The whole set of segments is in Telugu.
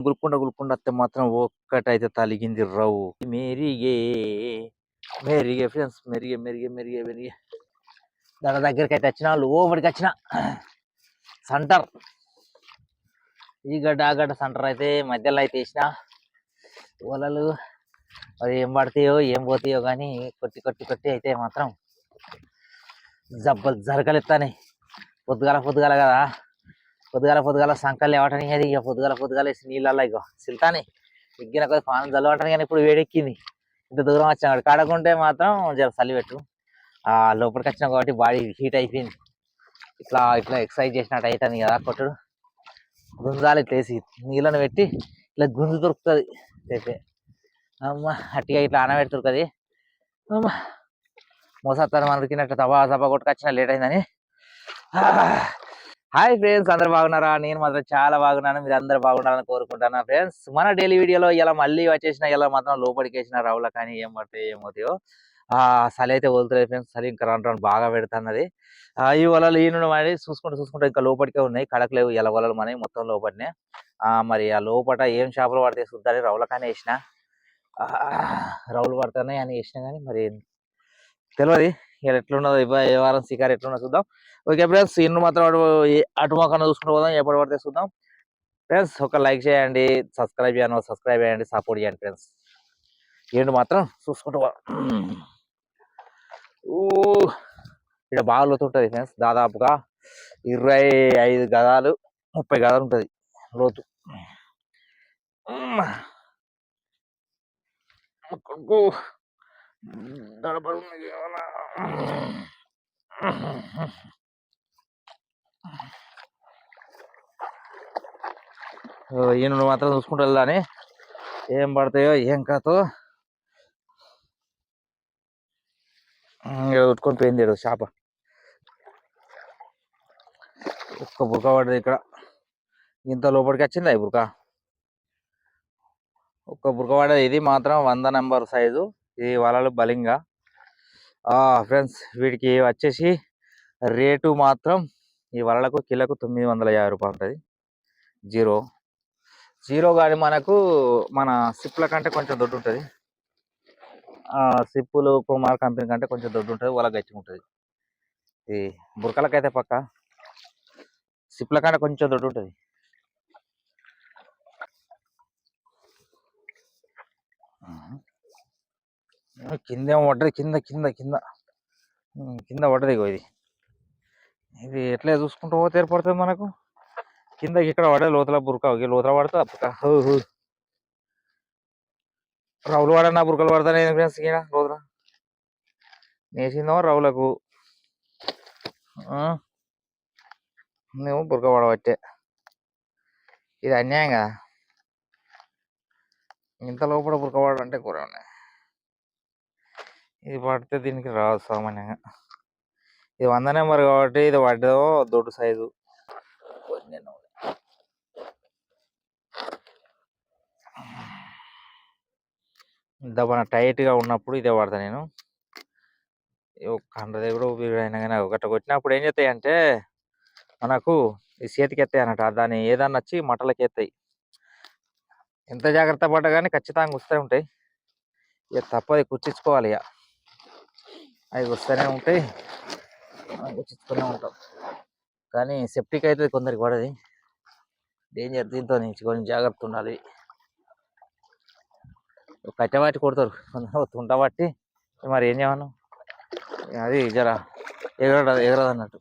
గులుకుండ గులుకుండ వస్తే మాత్రం ఒక్కటైతే తలిగింది రవ్వు. మెరిగే మెరిగే ఫ్రెండ్స్ మెరిగే మెరిగే మెరిగే మెరిగే. దాని దగ్గరికి అయితే వచ్చిన లోపలికి వచ్చిన. సెంటర్. ఈ గడ్డ ఆ గడ్డ సెంటర్ అయితే మధ్యలో అయితే వేసిన. వలలు అవి ఏం పడతాయో ఏం పోతాయో కానీ కొట్టి కొట్టి కొట్టి అయితే మాత్రం జబ్బలు జరగలెత్తానే. పొద్దుగాల పొద్దుగాల కదా. పొద్దుగాల పొద్దుగాల సంకల్ ఇవ్వటం అది ఇక పొద్దుగాల పొద్దుగాల వేసి నీళ్ళల్లో ఇగో సిల్తానే. ఎగ్గిన కొద్ది పానం చల్లవటానికి కానీ ఇప్పుడు వేడెక్కింది. ఇంత దూరం వచ్చినాడు కాడకుంటే మాత్రం జర చలి పెట్టు. ఆ లోపలికి వచ్చినా కాబట్టి బాడీ హీట్ అయిపోయింది. ఇట్లా ఇట్లా ఎక్సర్సైజ్ చేసినట్టు అవుతుంది కదా కొట్టుడు. గుంజాలి ఇట్లా వేసి నీళ్ళని పెట్టి ఇట్లా గుంజు దొరుకుతుంది. అయితే అమ్మ అట్టిగా ఇట్లా ఆనబెట్టి దొరుకుతుంది. అమ్మ మోసత్తాను మనకినట్టు తబా తబా కొట్టుకొచ్చిన లేట్ అయిందని. హాయ్ ఫ్రెండ్స్ అందరు బాగున్నారా? నేను మాత్రం చాలా బాగున్నాను మీరు అందరు బాగుండాలని కోరుకుంటున్నా ఫ్రెండ్స్ మన డైలీ వీడియోలో ఇలా మళ్ళీ వచ్చేసిన ఇలా మాత్రం లోపలికి వేసిన రావుల కానీ ఏం పడితే ఏమవుతాయో ఆ చలి అయితే వదులుతుంది ఫ్రెండ్స్ చలి ఇంకా రాను రాను బాగా పెడుతున్నది. ఆ, ఈ వలలు ఈ నుండి మరి చూసుకుంటూ చూసుకుంటూ ఇంకా లోపలికే ఉన్నాయి. కడకలేవు ఇలా వలలు మనవి మొత్తం లోపలనే ఆ మరి ఆ లోపల ఏం చేపలు పడితే చూద్దాని రావుల కానీ వేసిన. రౌలు రవ్వులు పడుతున్నాయి అని వేసిన కానీ మరి తెలియదు. ఇక్కడ ఎట్లున్నదో ఏ వారం శికారు ఎట్లున్నదో చూద్దాం. ఓకే ఫ్రెండ్స్ ఇన్ను మాత్రం అటు అటుమాకన్నా చూసుకుంటూ పోదాం ఎప్పటి పడితే చూద్దాం. ఫ్రెండ్స్ ఒక లైక్ చేయండి సబ్స్క్రైబ్ చేయండి సబ్స్క్రైబ్ చేయండి సపోర్ట్ చేయండి ఫ్రెండ్స్. ఏంటి మాత్రం చూసుకుంటూ పో- ఊ. ఇక్కడ బాగా లోతు ఉంటుంది ఫ్రెండ్స్ దాదాపుగా ఇరవై ఐదు గదాలు ముప్పై గదాలు ఉంటుంది లోతు. కొడుకు. దడబడు ఈయన మాత్రం చూసుకుంటా వెళ్దాని. ఏం పడతాయో ఏం కాతో ఉట్టుకొని పోయింది చేప. ఒక్క బురక పడ్డది ఇక్కడ. ఇంత లోపలికి వచ్చిందా ఈ బురక? ఒక్క బురక పడ్డది. ఇది మాత్రం వంద నెంబర్ సైజు. ఈ వలలు బలింగా. ఫ్రెండ్స్ వీటికి వచ్చేసి రేటు మాత్రం ఈ వలలకు కిలోకు తొమ్మిది వందల యాభై రూపాయలు ఉంటుంది. జీరో. జీరో కానీ మనకు మన సిప్ల కంటే కొంచెం దొడ్డు ఉంటుంది. సిప్పులు కుమార్ కంపెనీ కంటే కొంచెం దొడ్డు ఉంటుంది వల గచ్చి ఉంటుంది. ఈ బురకలకైతే పక్క సిప్ల కంటే కొంచెం దొడ్డు ఉంటుంది. కిందేమో పడ్డది కింద కింద కింద. కింద పడ్డది ఇగో ఇది. ఇది ఎట్లా చూసుకుంటూ పోతే ఏర్పడుతుంది మనకు? కిందకి ఇక్కడ పడేది లోతుల బురక. లోతుల పడుతుంది అప్పక హూ రౌలు పడన్నా బురకలు పడతానే ఫ్రెండ్స్ ఈయన లోతుల. నేసిందో రౌలకు మేము నువ్వు బురక పడబట్టే ఇది అన్యాయం కదా? ఇంత లోపల బురక పడాలంటే కూర ఉన్నాయి ఇది పడితే దీనికి రాదు సామాన్యంగా. ఇది వంద నెంబర్ కాబట్టి ఇది పడ్డదో దొడ్డు సైజు. దబ్బన టైట్గా ఉన్నప్పుడు ఇదే వాడతా నేను. హండ్రెడ్ కూడా అయినా కానీ ఒకటి కొట్టినప్పుడు ఏం చేస్తాయి అంటే మనకు ఈ చేతికి ఎత్తాయి అన్నట్టు దాన్ని ఏదన్నా వచ్చి మటలకి ఎత్తాయి ఎంత జాగ్రత్త పడ్డా కానీ ఖచ్చితంగా వస్తూ ఉంటాయి. ఇక తప్పది కుర్చించుకోవాలి ఇక. అవి వస్తూనే ఉంటాయి. మనం ఉంటాం. కానీ సెప్టిక్ అయితే కొందరికి పడది. డేంజర్ దీంతో నుంచి కొంచెం జాగ్రత్త ఉండాలి. కట్టబట్టి కొడతారు. కొందరు తుంటబట్టి మరి ఏం చేయమను? అది జర ఎగరదు ఎగరదు అన్నట్టు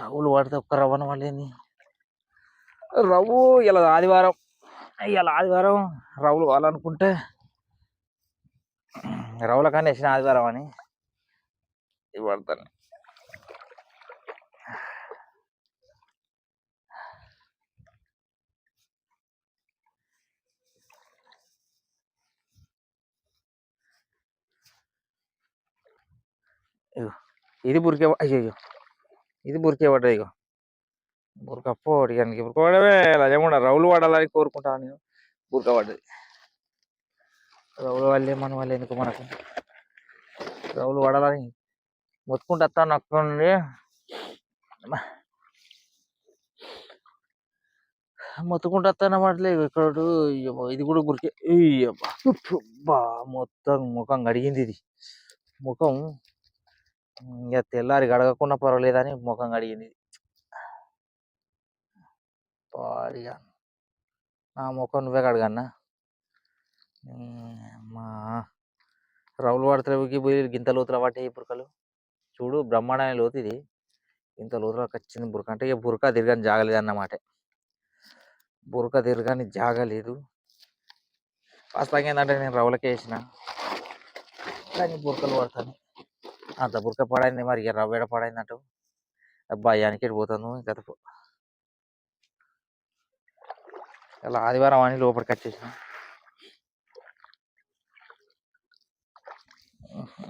రవ్వులు పడితే ఒక్క రవ్వన వాళ్ళు రవ్వు ఇలా ఆదివారం. ఇలా ఆదివారం రవ్వులు కావాలనుకుంటే రవ్వుల కానీ వేసిన ఆదివారం అని. ఇవి పడతాను ఇగో ఇది బురికే అయ్యో ఇది బురికే పడ్డది ఇగో. బురకప్పు అడిగానికి బురక పడవే లజముండ రౌలు పడాలని కోరుకుంటాను నేను. బురక పడ్డది. రౌలు వాళ్ళే మన వాళ్ళు ఎందుకు మనకు? రౌలు పడాలని మొత్తుకుంటూ వస్తాను అక్కడ నుండి. మొత్తుకుంటూ వస్తానమాట ఇక్కడ ఇది కూడా గురికే. అబ్బా మొత్తం ముఖం కడిగింది ఇది. ముఖం ఇక తెల్లారి గడగకుండా పర్వాలేదని ముఖం కడిగింది ఇది. నా ముఖం నువ్వే కడగన్నా? మా రౌలు పడతలేవుకి పోయి గింత లోతుల పట్టాయి బురకలు. చూడు బ్రహ్మాండమైన లోతు ఇది. ఇంత లోతులోకి వచ్చింది బురక అంటే ఇక బురక తిరగని జాగలేదు అన్నమాట. బురక తిరగని జాగలేదు. వాస్తవంగా ఏంటంటే నేను రవ్వలకే వేసిన. కానీ బురకలు పడతాను. అంత బురక పడైంది మరి ఇక రవ్వ ఎడ పడైంది అంటూ అబ్బా యానికి పోతాను గత ఇలా ఆదివారం అని లోపలికి వచ్చేసిన.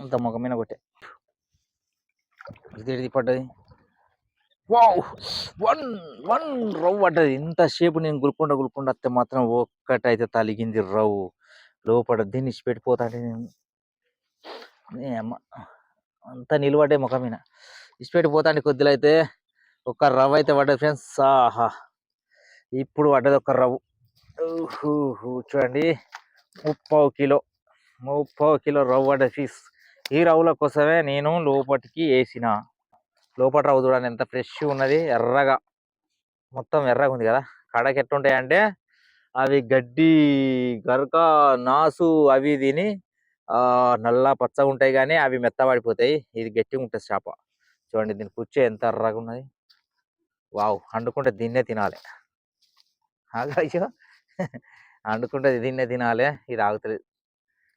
అంత ముఖం మీద కొట్టే. ఇది పడ్డది? వావ్! వన్ వన్ రవ్వు పడ్డది. ఇంతసేపు నేను గురుకుండా గురుకుండా వస్తే మాత్రం ఒక్కటైతే తలిగింది రవ్వు. లోపల దీన్ని ఇచ్చిపెట్టిపోతాంటే నేను అమ్మ అంతా నిలబడ్డే ముఖం మీద. ఇచ్చిపెట్టిపోతాండి కొద్దిలో అయితే ఒక రవ్వ అయితే పడ్డది ఫ్రెండ్స్. ఆహా! ఇప్పుడు పడ్డది ఒక రవ్వు. ఊహు, చూడండి. ముప్పావు కిలో. ముప్పై కిలో రవ్వ పడ్డది ఈ రవ్వుల కోసమే నేను లోపటికి వేసిన. లోపల రవ్వు చూడండి ఎంత ఫ్రెష్ ఉన్నది ఎర్రగా. మొత్తం ఎర్రగా ఉంది కదా. కడకి ఎట్లుంటాయి అంటే అవి గడ్డి గరక నాసు అవి తిని నల్ల పచ్చగా ఉంటాయి కానీ అవి మెత్తబడిపోతాయి. ఇది గట్టిగా ఉంటుంది చేప. చూడండి దీని కూర్చో ఎంత ఎర్రగా ఉన్నది. వావ్ అండుకుంటే దీన్నే తినాలి. ఆగు అయ్యో అండుకుంటే దీన్నే తినాలి. ఇది ఆగుతలేదు.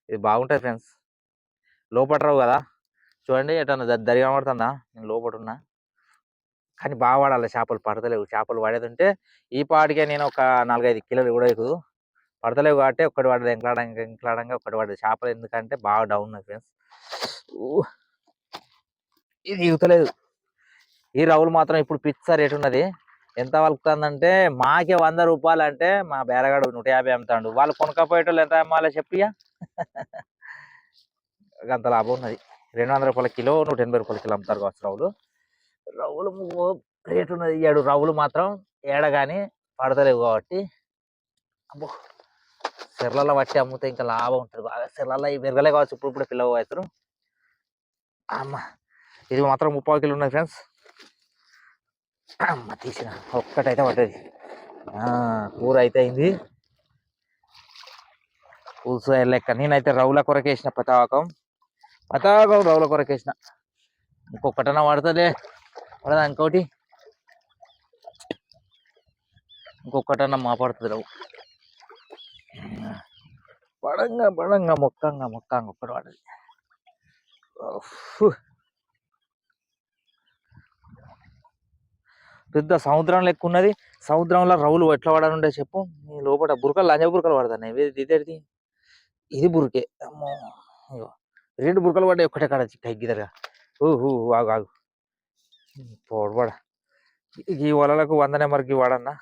ఇది బాగుంటుంది ఫ్రెండ్స్. లోపల రావు కదా? చూడండి ఎటన్నా దరి కనబడుతుందా? నేను లోపల ఉన్నా కానీ బాగా పడాలి చేపలు పడతలేవు. చేపలు పడేది ఉంటే ఈ పాటికే నేను ఒక నాలుగైదు కిలోలు కూడా ఎక్కువ పడతలేవు కాబట్టి ఒక్కటి పడదు ఎంకలాడంగా ఎంకలాడంగా ఒకటి పడదు చేపలు ఎందుకంటే బాగా డౌన్ ఉన్నాయి ఫ్రెండ్స్. ఇది ఇగుతలేదు. ఈ రవ్వులు మాత్రం ఇప్పుడు పిచ్చ రేట్ ఉన్నది ఎంత వలుకుతుందంటే మాకే వంద రూపాయలు అంటే మా బేరగాడు నూట యాభై అమ్ముతాడు. వాళ్ళు కొనకపోయేటోళ్ళు ఎంత అమ్మాలో చెప్పియా అంత లాభం ఉన్నది. రెండు వందల రూపాయల కిలో నూట ఎనభై రూపాయల కిలో అమ్ముతారు కావచ్చు రవ్వులు రవ్వులు రేట్ ఉన్నది. ఏడు రవ్వులు మాత్రం ఏడ కానీ పడతలేవు కాబట్టి అబ్బో! సిర్లలో పట్టి అమ్ముతే ఇంకా లాభం ఉంటుంది. బాగా సిర్లలో ఈ మెరగలే కావచ్చు. ఇప్పుడు ఇప్పుడు పిల్లవ అవుతారు అమ్మ! ఇది మాత్రం ముప్పై కిలో ఉన్నది ఫ్రెండ్స్. అమ్మ తీసిన. ఒక్కటైతే పడ్డది. కూర అయితే అయింది. పులుసు లెక్క. నేనైతే రౌల కొరకు వేసిన పతాకం. పతాకం రౌల కొరకు వేసిన ఇంకొకటన పడుతుంది. పడదా ఇంకోటి? ఇంకొకటన్నా మా పడుతుంది రవ్వు. పడంగా పడంగా మొక్కంగా మొక్కంగా ఒక్కటి పడది పెద్ద సముద్రం లెక్క ఉన్నది. సముద్రంలో రౌలు ఎట్లా పడాలంటే చెప్పు. నేను లోపల బురకలు లంజ బురకలు పడతాయి. ఇది ఇదేది ఇది బురకే. అమ్మో! రెండు బురకలు పడ్డాయి. ఒక్కటే కాడ కగ్గిదరగా ఊహు ఆగు ఆగు. పోడబడ ఈ వలలకు వంద నెంబర్కి వాడన్నా?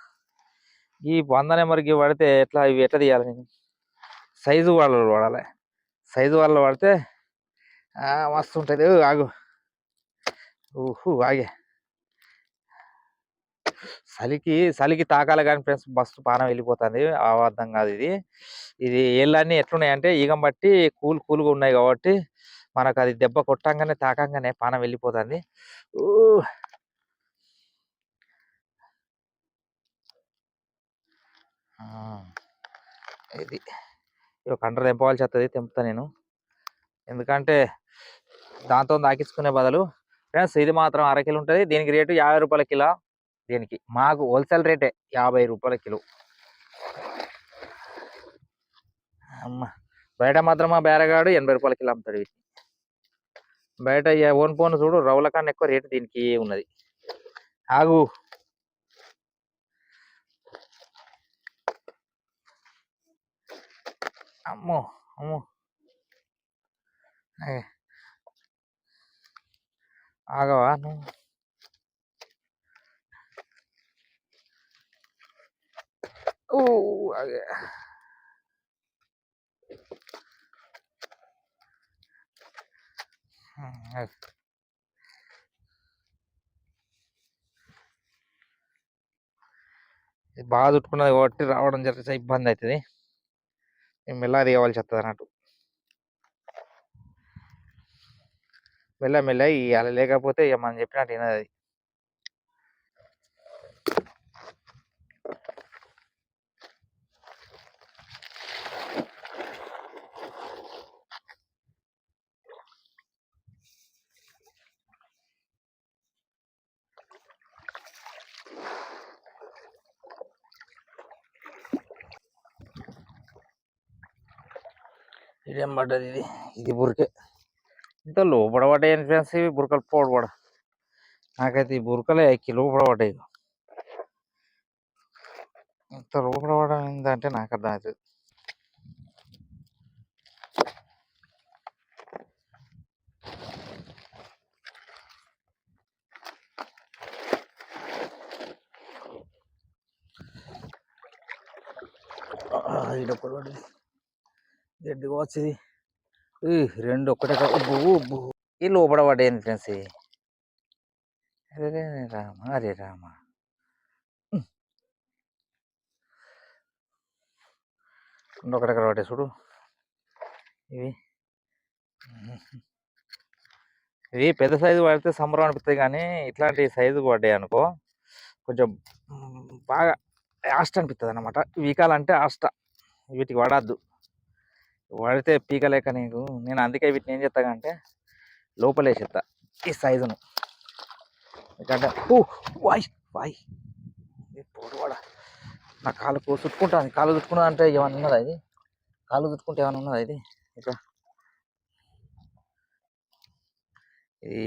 ఈ వంద నెంబర్కి పడితే ఎట్లా ఇవి ఎట్లా తీయాలి నేను? సైజు వాళ్ళు వాడాలి. సైజు వాళ్ళు వాడితే మస్తు ఉంటుంది. ఆగు. ఊహు ఆగే. చలికి చలికి తాకాలి కానీ ఫ్రెండ్స్ మస్తు పానం వెళ్ళిపోతుంది. అబద్ధం కాదు ఇది. ఇది ఏళ్ళన్నీ ఎట్లున్నాయంటే ఈగం బట్టి కూల్ కూల్గా ఉన్నాయి కాబట్టి మనకు అది దెబ్బ కొట్టంగానే తాకంగానే పానం వెళ్ళిపోతుంది. ఇది. కండ్ర తెంపవలసి వస్తుంది తెంపుతా నేను. ఎందుకంటే దాంతో దాకించుకునే బదులు ఫ్రెండ్స్ ఇది మాత్రం అరకిలో ఉంటుంది. దీనికి రేటు యాభై రూపాయల కిలో. దీనికి. మాకు హోల్సేల్ రేటే యాభై రూపాయల కిలో. అమ్మ బయట మాత్రం మా బేరగాడు ఎనభై రూపాయల కిలో అమ్ముతాడు వీటిని. బయట ఓన్ పోన్ చూడు రౌల కన్నా ఎక్కువ రేటు దీనికి ఉన్నది. ఆగు. అమ్మో అమ్మో. ఆగవా ఆగవా నువ్వు ఊ, hmm, బాగా చుట్టుకున్నది కాబట్టి రావడం జరిగితే ఇబ్బంది అవుతుంది మేము మెల్లగా తీయవలసి వస్తుంది అన్నట్టు. మెల్ల మెల్ల ఇవ్వాలి లేకపోతే ఇక మనం చెప్పినట్టు వినది ఇదేం పడ్డది ఇది? ఇది బురికే. ఇంత లోపల పడ్డాయి ఫ్రెండ్స్ ఇవి బురకలు పోడు పడ. నాకైతే ఈ బురకలే ఎక్కి లోపల పడ్డాయి. ఇంత లోపల పడడం ఏంటంటే నాకు అర్థం అవుతుంది ఈడొక్కడు పడింది. గడ్డిగా వచ్చింది ఈ రెండు ఒక్కటే కా- ఉబ్బు ఈ లోపల పడ్డాయి ఫ్రెండ్స్ అరే రామ అరే రామ. రెండు ఒకటి ఎక్కడ పడ్డాయి చూడు. ఇవి. ఇవి పెద్ద సైజు పడితే సంబరం అనిపిస్తాయి కానీ ఇట్లాంటి సైజు పడ్డాయి అనుకో కొంచెం బాగా ఆస్ట్ అనిపిస్తుంది అనమాట వీకాలంటే ఆస్ట. వీటికి పడద్దు. పడితే పీకలేక నీకు. నేను అందుకే వీటిని ఏం చేస్తానంటే లోపలేసేస్తా ఈ సైజును. ఎందుకంటే ఓ వాయ్ వాయ్. పొడవాడ. నా కాలుకు చుట్టుకుంటాను కాలు చుట్టుకున్నా అంటే ఏమైనా ఉన్నదా ఇది? కాలు చుట్టుకుంటే ఏమైనా ఉన్నదా ఇది? ఇట్లా.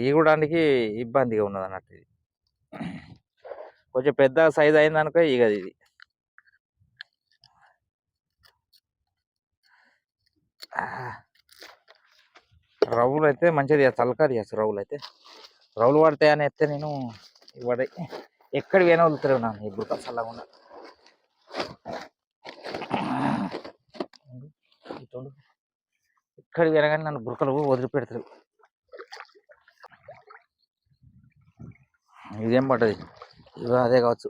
ఈగడానికి ఇబ్బందిగా ఉన్నది అన్నట్టు ఇది. కొంచెం పెద్ద సైజ్ అయిందనుకో ఈగది ఇది ఆ. రవ్వులు అయితే మంచిది తలకాది చేస్తారు రవ్వులు అయితే రవ్వులు పడతాయి అని నేను ఇవాడ ఎక్కడ పోయినా వదులుతారు నన్ను ఈ బుర్క చల్లకుండా ఎక్కడ ఎక్కడికి పోయినా కానీ నన్ను బురకలు వదిలిపెడతారు ఇదేం పడ్డది? ఇవి అదే కావచ్చు.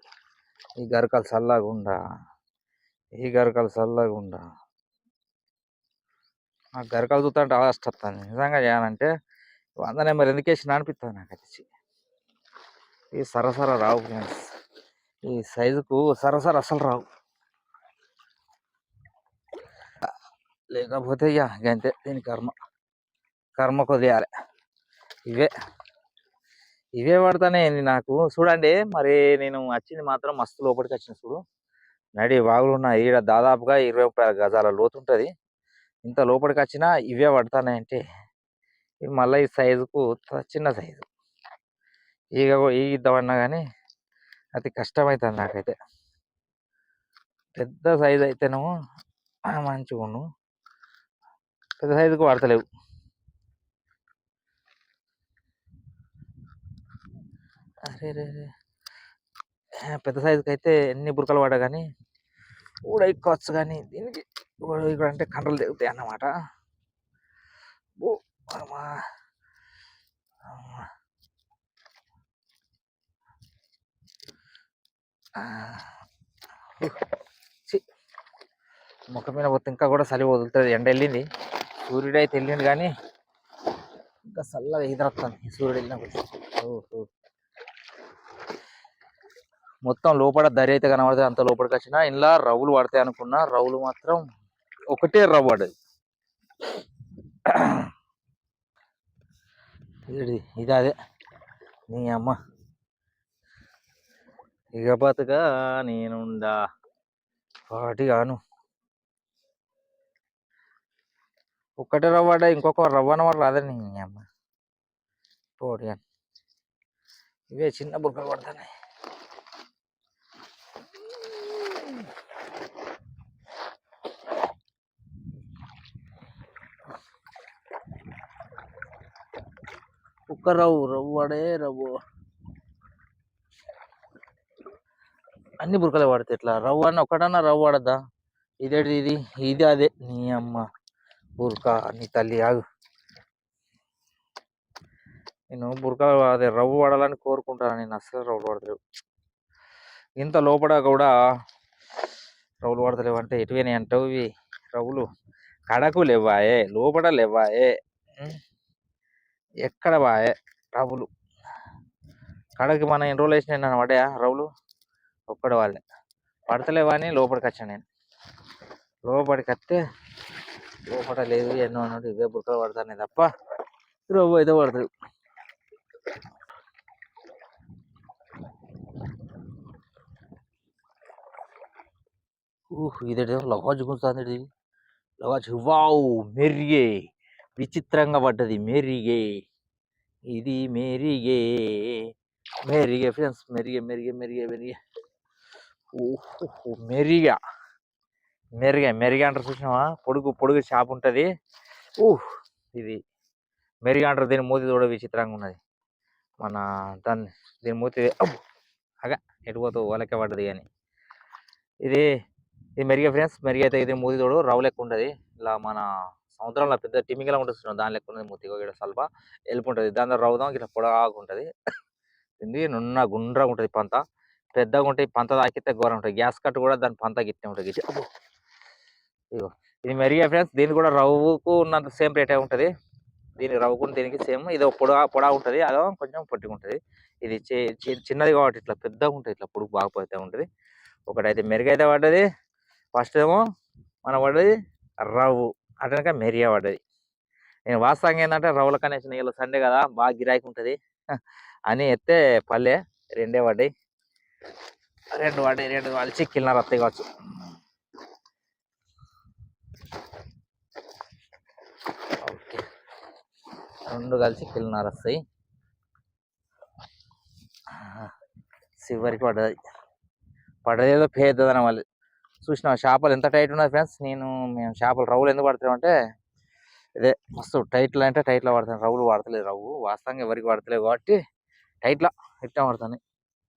ఈ గరకలు చల్లగుండా ఈ గరకలు చల్లగుండా ఆ గరకలు చూస్తుంటే ఆస్ట్ వస్తుంది నిజంగా చేయాలంటే వంద నెంబర్ ఎందుకు వేసిన అనిపిస్తుంది నాకు అది ఈ సరసర రావు ఫ్రెండ్స్. ఈ సైజుకు సరసర అసలు రావు. లేకపోతే ఇక అంతే దీని కర్మ. కర్మ కొద్దియాలి ఇవే. ఇవే పడతానే నాకు. చూడండి మరి నేను వచ్చింది మాత్రం మస్తు లోపలికి వచ్చిన చూడు. నడి వాగులు ఉన్న ఈడ దాదాపుగా ఇరవై ముప్పై గజాల లోతు ఉంటుంది ఇంత లోపలికి వచ్చినా ఇవే పడతానంటే మళ్ళీ ఈ సైజుకు చిన్న సైజు. ఈగ ఈగిద్దామన్నా కానీ అతి కష్టమవుతుంది నాకైతే. పెద్ద సైజు అయితేనేమో మంచిగా ఉండు. పెద్ద సైజుకు పడతలేవు అరే రే పెద్ద సైజుకి అయితే ఎన్ని బురకలు పడ్డా కానీ కూడా ఎక్కొచ్చు కానీ దీనికి కూడా ఇక్కడ అంటే కంట్రోల్ తెగుతాయి అన్నమాట. ముఖం మీద పోతే ఇంకా కూడా చలి వదులుతుంది ఎండ వెళ్ళింది. సూర్యుడు అయితే వెళ్ళిండు కానీ ఇంకా చల్లగా ఎదురొస్తుంది సూర్యుడు వెళ్ళినప్పుడు. ఓహో. మొత్తం లోపల దరి అయితే కనబడితే అంత లోపలికి వచ్చినా ఇలా రవ్వులు పడతాయి అనుకున్నా. రవ్వులు మాత్రం ఒకటే రవ్వు పడ్డది ఇది ఇది అదే. నీ అమ్మ. ఇక బతుక నేనుండా. వాటి గాను. ఒక్కటే రవ్వ ఇంకొక రవ్వ అనమాట రాదని నీ అమ్మ? పోటీ ఇవే చిన్న బుక్కలు పడుతున్నాయి ఒక్క రవ్వు రవ్వడే పడే రవ్వు. అన్ని బురకలే పడతాయి ఇట్లా రవ్వు అన్న ఒకటన్నా రవ్వు పడద్దా ఇదేంటి ఇది? ఇది అదే. నీ అమ్మ బురక నీ తల్లి ఆగు. నేను బురక అదే రవ్వు పడాలని కోరుకుంటాను. నేను అస్సలు రవ్వు పడతలేవు ఇంత లోపల కూడా రవ్వులు పడతలేవు అంటే ఎటువైనా అంటావు ఇవి? రవ్వులు కడకు లేవాయే లోపల లేవాయే ఎక్కడ బాయే రవులు కడకి మనం ఎన్ని రోజులు వేసిన నన్ను పడ్డాయా రవ్వులు? ఒక్కడ వాళ్ళే పడతలేవా అని లోపలికి వచ్చాను నేను. లోపలికి వస్తే లోపల లేదు ఎన్నో అన్నట్టు ఇవే బుట్టలు పడతానే తప్ప రవ్వు అయితే పడతాడు ఊహ్ ఇదేదో లవాజ్ గుంజుతుంది ఇది. వావ్ మెరిగే విచిత్రంగా పడ్డది. మెరిగే ఇది మెరిగే మెరిగే ఫ్రెండ్స్ మెరిగే మెరిగే మెరిగే మెరిగే. ఓహో మెరిగా. మెరిగా మెరిగా అంటారు చూసినావా? పొడుగు పొడుగు షాప్ ఉంటుంది. ఊహ్ ఇది మెరిగా అంటారు. దీని మూతి కూడా విచిత్రంగా ఉన్నది. మన దాన్ని దీని మూతి అగా ఎటు పోతావు? వాళ్ళకే పడ్డది కానీ ఇది ఇది మెరిగే ఫ్రెండ్స్. మెరిగైతే అయితే ఇది మూతి తోడు రవ్వు లెక్క ఉంటుంది ఇలా మన సముద్రంలో పెద్ద టిమికలా ఉంటుంది చూడండి. దాని లెక్క ఉన్నది మూతి ఇక్కడ స్వల్ప ఎలుపు ఉంటుంది. దాని ద్వారా రవ్వుదాం ఇట్లా పొడగాగా ఉంటుంది ఇది నున్న గుండ్రగా ఉంటుంది పంత. పెద్దగా ఉంటాయి పంత తాకితే ఘోరం ఉంటుంది. గ్యాస్ కట్ కూడా దాని పంత గిట్టే ఉంటుంది గిట్టి! ఇగో ఇది మెరిగే ఫ్రెండ్స్. దీని కూడా రవ్వుకు ఉన్నంత సేమ్ రేటే ఉంటుంది. దీనికి రవ్వుకుని దీనికి సేమ్ ఇది ఒక పొడగా పొడగా ఉంటుంది. అదో కొంచెం పొట్టిగా ఉంటుంది. ఇది చిన్నది కాబట్టి ఇట్లా పెద్దగా ఉంటుంది. ఇట్లా పొడుగు బాగా పోతే ఉంటుంది. ఒకటైతే మెరుగైతే పడ్డది. ఫస్ట్ ఏమో మన పడ్డది రవ్వు. అటనక మెరియా పడ్డది నేను వాస్తవంగా ఏంటంటే రవ్వుల కనెక్షన్ ఇలా సండే కదా బాగా గిరాకీ ఉంటుంది అని ఎత్తే పల్లె రెండే పడ్డాయి రెండు పడ్డాయి రెండు కలిసి కిల్లర్ వస్తాయి కావచ్చు. ఓకే. రెండు కలిసి కిల్లన్నర వస్తాయి చివరికి పడ్డది. పడ్డదేదో పేదదనం వాళ్ళు. చూసిన చేపలు ఎంత టైట్ ఉన్నాయి ఫ్రెండ్స్? నేను మేము చేపలు రవ్వులు ఎందుకు పడతామంటే ఇదే మస్తు టైట్లో అంటే టైట్లో పడతాను రవ్వులు పడతలేదు రవ్వు. వాస్తవంగా ఎవరికి పడతలేవు కాబట్టి టైట్లో ఇట్టా పడతాను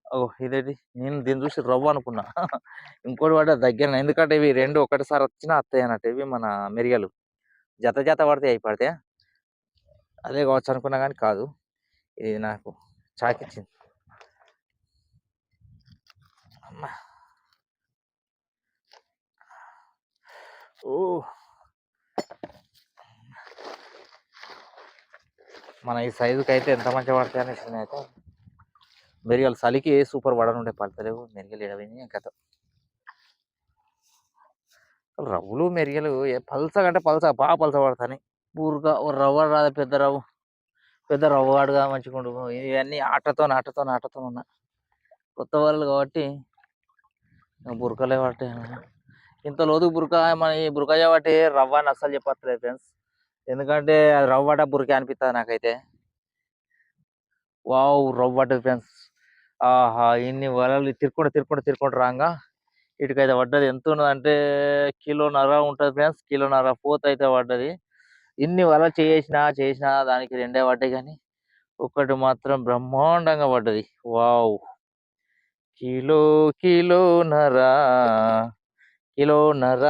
ఓ ఇదేది నేను దీన్ని చూసి రవ్వు అనుకున్నా. ఇంకోటి పడ్డ దగ్గర ఎందుకంటే ఇవి రెండు ఒకటిసారి వచ్చినా వస్తాయి అన్నట్టు. ఇవి మన మెరియలు. జత జత పడితే అవి పడితే అదే కావచ్చు అనుకున్నా కానీ కాదు. ఇది నాకు చాకిచ్చింది అమ్మా ఓ మన ఈ సైజుకి అయితే ఎంత మంచిగా పడతాయి అనేసి అయితే. మెరిగలు చలికి సూపర్ పడనుండే పడతలేవు మెరిగలు ఎడవని కథ. రవ్వులు మెరిగలు ఏ కంటే పల్స బాగా పల్స పడతాయి ఊరుగా ఓ రవ్వ రాదు పెద్ద రవ్వు. పెద్ద రవ్వాడుగా మంచిగా ఉండు. ఇవన్నీ ఆటతో ఆటతో ఆటతో ఉన్నా కొత్త వాళ్ళు కాబట్టి బురకలే పట్టాయి ఇంత లోతు బురక మన ఈ బురక వాటి రవ్వ అని అస్సలు చెప్పట్లేదు ఫ్రెండ్స్. ఎందుకంటే అది రవ్వట బురక అనిపిస్తుంది నాకైతే. వావ్ రవ్వట ఫ్రెండ్స్. ఆహా ఇన్ని వలలు తిరుక్కుంటూ తిరుక్కుంటూ తిరుక్కుంటూ రాగా ఇటుకైతే పడ్డది. ఎంత ఉన్నదంటే కిలోన్నర ఉంటుంది ఫ్రెండ్స్. కిలోన్నర పోత అయితే పడ్డది. ఇన్ని వలలు చేసినా చేసినా దానికి రెండే పడ్డాయి కానీ ఒకటి మాత్రం బ్రహ్మాండంగా పడ్డది. వావ్. కిలో కిలోన్నర కిలోన్నర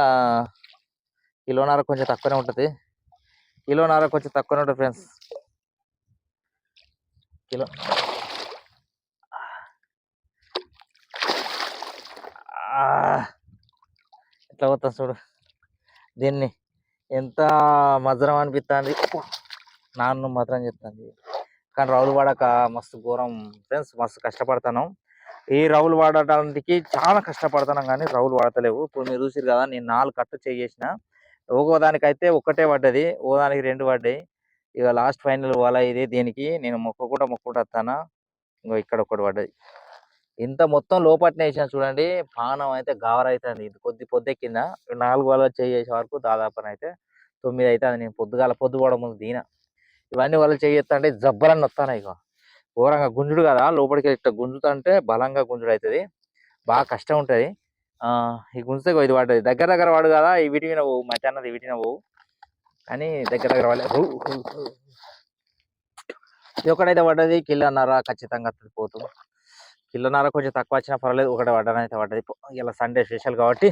కిలోన్నర కొంచెం తక్కువనే ఉంటుంది. కిలోన్నర కొంచెం తక్కువనే ఉంటుంది ఫ్రెండ్స్ కిలో ఎట్లా పోతా చూడు. దీన్ని ఎంత మధురం అనిపిస్తుంది నాన్న మాత్రం చెప్తాను కానీ రావులు పడక మస్తు ఘోరం. ఫ్రెండ్స్ మస్తు కష్టపడతాను. ఈ రౌలు వాడటానికి చాలా కష్టపడుతున్నాం కానీ రౌలు వాడతలేవు. ఇప్పుడు మీరు చూసిరు కదా నేను నాలుగు కట్ట చేసిన ఒక్కో దానికైతే ఒక్కటే పడ్డది ఓ దానికి రెండు పడ్డాయి. ఇక లాస్ట్ ఫైనల్ వాళ్ళ ఇది దీనికి. నేను మొక్కకుండా మొక్కకుండా వస్తానా ఇంకో ఇక్కడ ఒకటి పడ్డది. ఇంత మొత్తం లోపట్నే వేసిన చూడండి పానం అయితే గావర అవుతుంది. ఇది కొద్ది పొద్దెక్కింద? ఈ నాలుగు వాళ్ళ చేసే వరకు దాదాపు అయితే తొమ్మిది అయితే నేను పొద్దుగాల పొద్దు పోవడం ముందు దీన ఇవన్నీ వాళ్ళు చేయొత్తా అంటే జబ్బరని వస్తాను ఇక ఘోరంగా గుంజుడు కదా లోపలికి ఇట్లా గుంజుతుంటే బలంగా గుంజుడు అవుతుంది బాగా కష్టం ఉంటుంది ఈ గుంజితే ఇది పడుతుంది దగ్గర దగ్గర వాడు కదా ఈ వీటి పోవు మధ్యాహ్నం విటిన పోవు. కానీ దగ్గర దగ్గర వాళ్ళే ఇది ఒకటైతే పడ్డది కిలోన్నర ఖచ్చితంగా వస్తుంది పోతూ. కిలోన్నర కొంచెం తక్కువ వచ్చినా పర్వాలేదు ఒకటి పడ్డాను అయితే పడ్డది ఇలా సండే స్పెషల్ కాబట్టి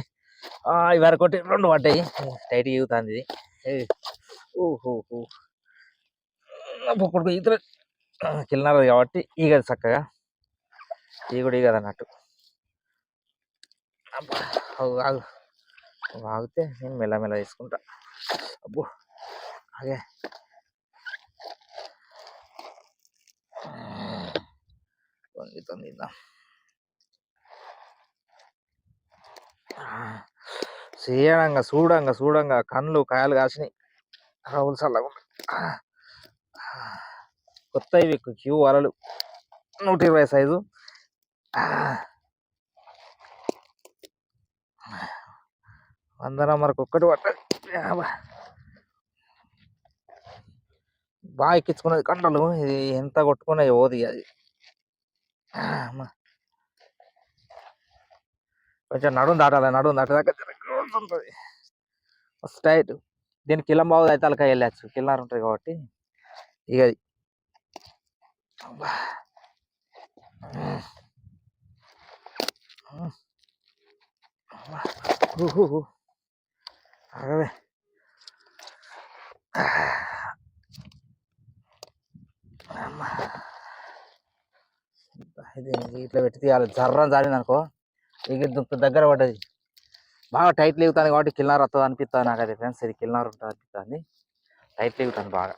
ఆ, ఇవరకు రెండు పడ్డాయి. టైట్ ఈగుతుంది ఇది. ఓహో ఒక్కొక్కడికి ఈత కిలోన్నర కాబట్టి ఈగదు చక్కగా. ఈగుడు ఈగదు అన్నట్టు. అబ్బా, ఆగు ఆగితే నేను మెల్లమెల్ల తీసుకుంటా. అబ్బో అదే తొంగి తొంగిద్దాం చేయడంగా చూడంగా చూడంగా కళ్ళు కాయలు కాసినాయి. రౌలు చల్లగా ఉన్నాయి. కొత్త ఇవి క్యూ వలలు నూట ఇరవై సైజు. వందన మనకు ఒక్కటి పట్టదు బాగా ఎక్కించుకున్నది కండలు. ఇది ఎంత కొట్టుకున్నాయి ఓది అది. కొంచెం నడుం దాటాలి. నడుము దాటదాకా ఉంటుంది. ఫస్ట్ దీనికి కిలం బాగు అయితే అలకాయ వెళ్ళచ్చు కిల్లారు ఉంటుంది కాబట్టి. ఇక ఇట్లా పెట్టి తీయాలి. జర్రం జారింది అనుకో. ఇక దుంప దగ్గర పడ్డది. బాగా టైట్ లేగుతుంది కాబట్టి కిల్నార్ వస్తుంది అనిపిస్తుంది నాకు అది ఫ్రెండ్స్. ఇది కిల్నార్ ఉంటుంది అనిపిస్తుంది టైట్ లేగుతుంది బాగా.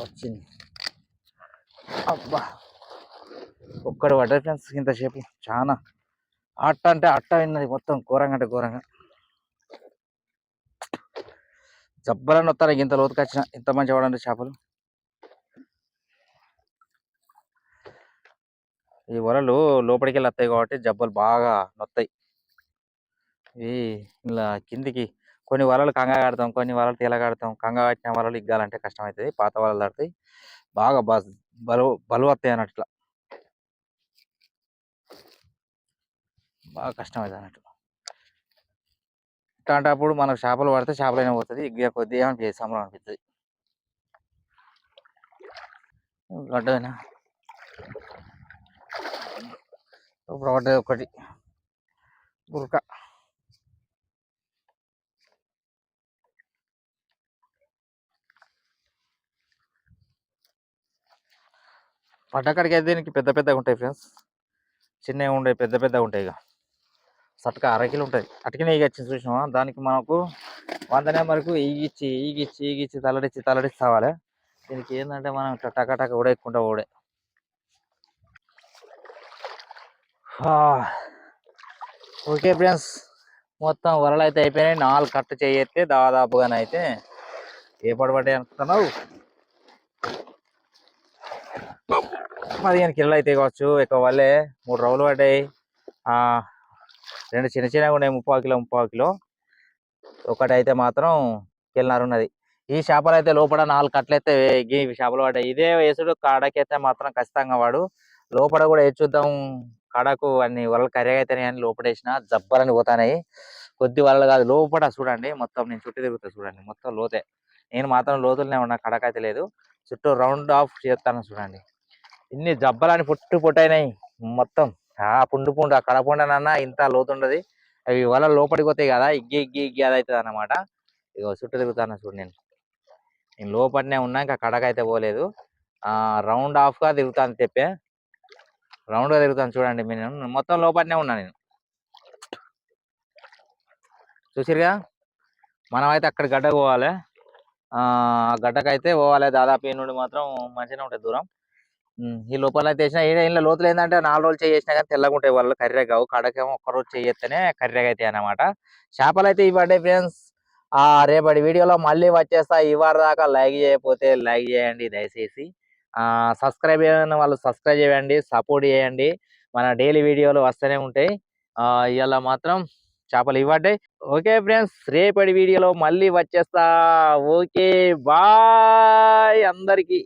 వచ్చింది. అబ్బా! ఒక్కడు వాటర్ ఫ్రెండ్స్ ఇంతసేపు చాలా అట్ట అంటే అట్ట విన్నది మొత్తం ఘోరంగా అంటే ఘోరంగా. జబ్బలని వస్తాను ఇంత లోతుకొచ్చిన ఇంత మంచి వాడండి చేపలు. ఈ వలలు లోపలికి వెళ్ళి వస్తాయి కాబట్టి జబ్బలు బాగా నొత్తాయి. ఇవి ఇలా కిందికి కొన్ని వలలు కంగా కడతాం కొన్ని వలలు తీల కడతాం. కంగా కట్టిన వలలు ఇగ్గాలంటే కష్టం అవుతుంది పాత వలలు తడతాయి బాగా బలు బలువు బలువు బాగా కష్టం అవుతుంది అన్నట్టు. ఇట్లాంటప్పుడు మనకు చేపలు పడితే చేపలైనా పోతుంది ఇగ్గ కొద్దిగా ఏమైనా చేసాము అనిపిస్తుంది గడ్డైనా ఇప్పుడు ఒకటి ఒకటి. గురక పడ్డకాడికి అయితే దీనికి పెద్ద పెద్దగా ఉంటాయి ఫ్రెండ్స్. చిన్నవి ఉంటాయి పెద్ద పెద్దగా ఉంటాయి ఇక సట్క అరకిలు ఉంటుంది అటుకనే ఈగ చూసినావా? దానికి మనకు వంద నెంబర్కు ఈగిచ్చి ఈగిచ్చి ఈగిచ్చి తలడిచ్చి తలడిచ్చి దీనికి ఏంటంటే మనం ఇట్లా టకాటక టక ఊడే ఓకే ఫ్రెండ్స్. మొత్తం వరలు అయితే అయిపోయినాయి. నాలుగు కట్ట చేయతే దాదాపుగానైతే ఏ పడబడ్డాయి అనుకుంటున్నావు? పదిహేను కిలోలు అయితే కావచ్చు. ఎక్కువ వల్లే మూడు రోజులు పడ్డాయి. ఆ, రెండు చిన్న చిన్నవి ఉన్నాయి ముప్పావు కిలో ముప్పావు కిలో. ఒకటైతే మాత్రం కిలనర ఉన్నది. ఈ చేపలు అయితే లోపల నాలుగు కట్టలు అయితే ఈ చేపలు పడ్డాయి. ఇదే వేసుడు కాడకైతే మాత్రం ఖచ్చితంగా వాడు. లోపల కూడా వేసి చూద్దాం. కడకు అన్ని వలలు కర్రీ అని లోపల వేసిన జబ్బరని పోతానాయి. కొద్ది వలలు కాదు లోపల చూడండి. మొత్తం నేను చుట్టూ తిరుగుతా చూడండి. మొత్తం లోతే. నేను మాత్రం లోతులనే ఉన్నా కడకైతే లేదు. చుట్టూ రౌండ్ ఆఫ్ చేస్తాను చూడండి. ఇన్ని జబ్బలని పుట్టు పుట్టయినాయి మొత్తం. ఆ పుండు పుండు ఆ కడపుండనన్నా ఇంత లోతుండది అవి వల లోపలికి పోతాయి కదా ఇగ్గి ఇగ్గి ఇగ్గి అది అవుతుంది అన్నమాట చుట్టూ తిరుగుతాను చూడు నేను. నేను లోపలనే ఉన్నా ఇంకా కడకైతే పోలేదు. రౌండ్ ఆఫ్గా తిరుగుతాను తెప్పే. రౌండ్గా తిరుగుతాను చూడండి నేను మొత్తం లోపలనే ఉన్నా నేను. చూసిరుగా మనం అయితే అక్కడ గడ్డకు పోవాలి. ఆ గడ్డకైతే పోవాలి. దాదాపు ఈ నుండి మాత్రం మంచిగానే ఉంటుంది దూరం. ఈ లోపల అయితే వేసిన ఇంట్లో లోతులు ఏంటంటే నాలుగు రోజులు చేసినా కానీ తెల్లగా ఉంటాయి వాళ్ళు కర్రె కావు. కడకేమో ఒక్క రోజు చేయొత్తేనే కర్రెగా అవుతాయి అన్నమాట. చేపలు అయితే ఇవ్వండి ఫ్రెండ్స్. ఆ రేపటి వీడియోలో మళ్ళీ వచ్చేస్తా. ఇవాళ దాకా లైక్ చేయకపోతే లైక్ చేయండి దయచేసి. ఆ సబ్స్క్రైబ్ చేయని వాళ్ళు సబ్స్క్రైబ్ చేయండి. సపోర్ట్ చేయండి. మన డైలీ వీడియోలు వస్తూనే ఉంటాయి. ఆ ఇవాళ మాత్రం చేపలు ఇవ్వండి. Okay friends. రేపటి వీడియోలో మళ్ళీ వచ్చేస్తా. ఓకే. బాయ్ అందరికీ.